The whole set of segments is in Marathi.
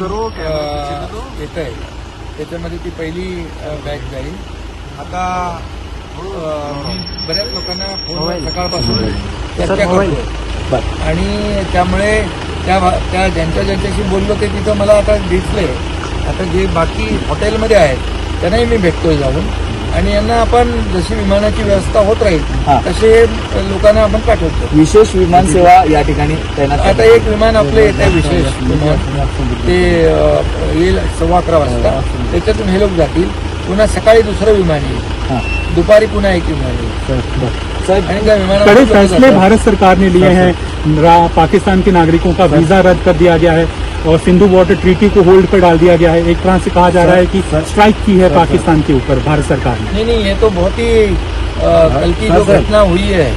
विमान येत आहे त्याच्यामध्ये ती पहिली बॅच जाईल. आता मी बऱ्याच लोकांना फोनवर सकाळपासून चर्चा करतो आणि त्यामुळे त्या त्या ज्यांच्या ज्यांच्याशी बोललो ते तिथं मला आता दिसले. आता जे बाकी हॉटेलमध्ये आहेत त्यांनाही मी भेटतोय जाऊन. आणि यांना आपण जशी विमानाची व्यवस्था होत हा. राहील तसे लोकांना आपण पाठवतो. विशेष विमान सेवा या ठिकाणी तैनात आता एक विमान आपलं येत आहे विशेष विमान. ते येईल सव्वा अकरा वाजता. त्याच्यातून हे लोक जातील. पुन्हा सकाळी दुसरं विमान येईल. हां. दुपारी पुन्हा एक विमान येईल. कड़े फैसले. भारत सरकार ने लिए हैं पाकिस्तान के नागरिकों का वीजा रद्द कर दिया गया है. और सिंधु बॉर्डर ट्रीटी को होल्ड पर डाल दिया गया है। एक तरह से कहा जा रहा है कि स्ट्राइक की है पाकिस्तान के ऊपर भारत सरकार ने। नहीं नहीं ये तो बहुत ही कल की जो। घटना हुई है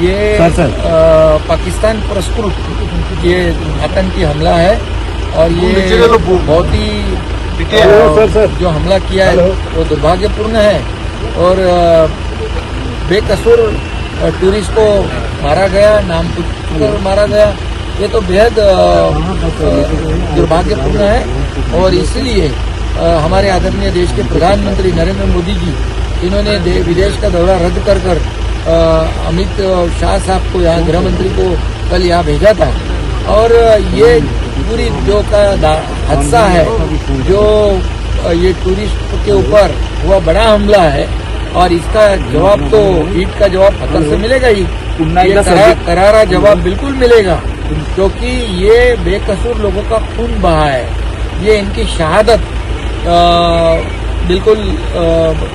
ये। पाकिस्तान पुरस्कृत ये आतंकी हमला है और ये बहुत ही सर, सर। जो हमला किया है वो दुर्भाग्यपूर्ण है और बेकसूर टूरिस्ट को मारा गया नाम मारा गया। ये तो बेहद दुर्भाग्यपूर्ण है और इसलिए हमारे आदरणीय देश के प्रधानमंत्री नरेंद्र मोदी जी इन्होंने विदेश का दौरा रद्द कर कर अमित शाह साहब को यहाँ गृह मंत्री को कल यहाँ भेजा था। और ये पूरी जो का हादसा है जो ये टूरिस्ट के ऊपर हुआ बड़ा हमला है और इसका जवाब तो ईट का जवाब पत्थर से मिलेगा ही। करारा जवाब बिल्कुल मिलेगा। क्योंकि ये बेकसूर लोगों का खून बहा है। ये इनकी शहादत बिल्कुल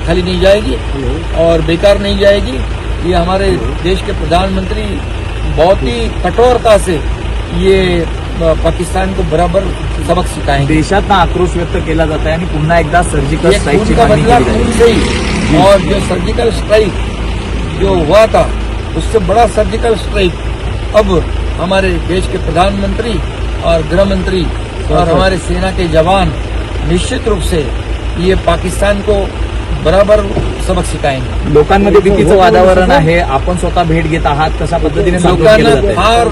खाली नहीं जाएगी और बेकार नहीं जाएगी। ये हमारे देश के प्रधानमंत्री बहुत ही कठोरता से ये पाकिस्तान को बराबर सबक सिखाएँगे। देशात आक्रोश व्यक्त केला जात आहे आणि पुन्हा एकदा सर्जिकल ये स्ट्राईकची का बदला केली खून जाते से ही और जो सर्जिकल स्ट्राइक जो हुआ था उससे बड़ा सर्जिकल स्ट्राइक अब हमारे देश के प्रधानमंत्री और गृह मंत्री और हमारे सेना के जवान निश्चित रूप से ये पाकिस्तान को बराबर सबक सिखाएंगे। लोकांमध्ये भीतीचं वातावरण आहे आपण स्वतः भेट घेत आहात कशा पद्धतीने लोकांना? फार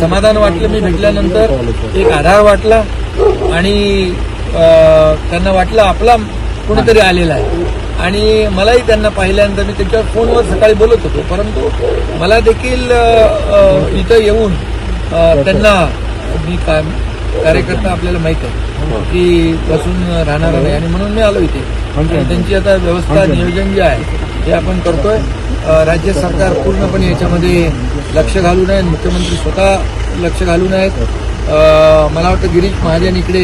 समाधान वाटलं मी भेटल्यानंतर. एक आधार वाटला आणि त्यांना वाटलं आपला कोणीतरी आलेला आहे. आणि मलाही त्यांना पाहिल्यानंतर मी त्यांच्यावर फोनवर सकाळी बोलत होतो. परंतु मला देखील इथं येऊन त्यांना मी का कार्यकर्ता आपल्याला माहीत आहे की बसून राहणार नाही आणि म्हणून मी आलो इथे. आणि त्यांची आता व्यवस्था नियोजन जे आहे हे आपण करतोय. राज्य सरकार पूर्णपणे याच्यामध्ये लक्ष घालून आहे. मुख्यमंत्री स्वतः लक्ष घालून आहेत. मला वाटतं गिरीश महाजन इकडे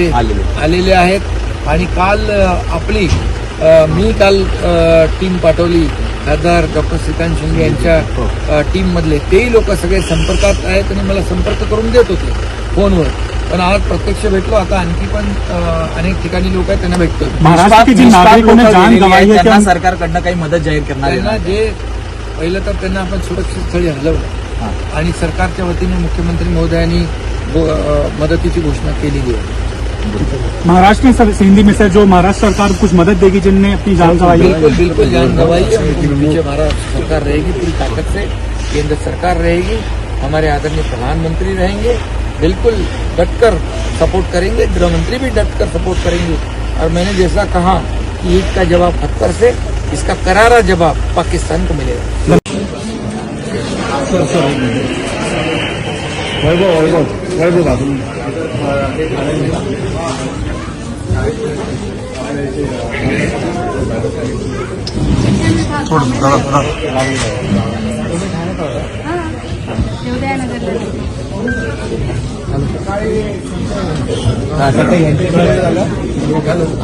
आलेले. आहेत. आणि काल आपली मी काल टीम पाठवली. खासदार डॉक्टर श्रीकांत शिंदे यांच्या टीम मधले तेही लोक सगळे संपर्कात आहेत आणि मला संपर्क करून देत होते फोनवर. पण आज प्रत्यक्ष भेटलो. आता आणखी पण अनेक ठिकाणी लोक आहेत त्यांना भेटतोय. महाराष्ट्र के जिन निष्पाप नागरिकों ने लोकं जान गेलेली गंवाई आहेत, है त्यांना क्या सरकारकडनं काही मदत जाहीर करणार जे पहिलं तर त्यांना आपण सुरक्षित स्थळी हलवलं. आणि सरकारच्या वतीने मुख्यमंत्री महोदयांनी मदतीची घोषणा केलेली आहे. महाराष्ट्र में हिंदी में सर जो महाराष्ट्र सरकार कुछ मदद देगी जिनने अपनी जान गंवाई है बिल्कुल बिल्कुल जान गवाई पीछे महाराष्ट्र सरकार रहेगी पूरी ताकत से केंद्र सरकार रहेगी हमारे आदरणीय प्रधानमंत्री रहेंगे बिल्कुल डटकर सपोर्ट करेंगे गृह मंत्री भी डटकर सपोर्ट करेंगे और मैंने जैसा कहा कि ईद का जवाब पत्थर से इसका करारा जवाब पाकिस्तान को मिलेगा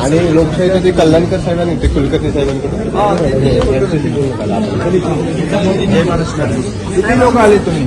आणि लोकशाहीचं ते कल्याणकर साहेबांनी ते कुलकर्णी साहेबांकडे किती लोक आले तुम्ही?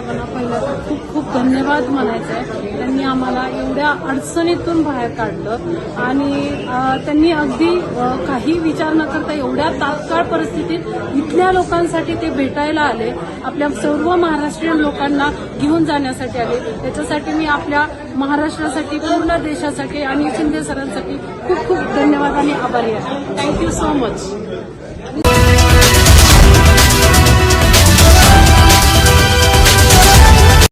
साहेबांना पहिलं तर खूप खूप धन्यवाद म्हणायचं आहे. त्यांनी आम्हाला एवढ्या अडचणीतून बाहेर काढलं आणि त्यांनी अगदी काही विचार न करता एवढ्या तात्काळ परिस्थितीत इथल्या लोकांसाठी ते भेटायला आले. आपल्या सर्व महाराष्ट्रीयन लोकांना घेऊन जाण्यासाठी आले. त्याच्यासाठी मी आपल्या महाराष्ट्रासाठी पूर्ण देशासाठी आणि शिंदे सरांसाठी खूप खूप धन्यवाद आणि आभारी आहे. Thank you so much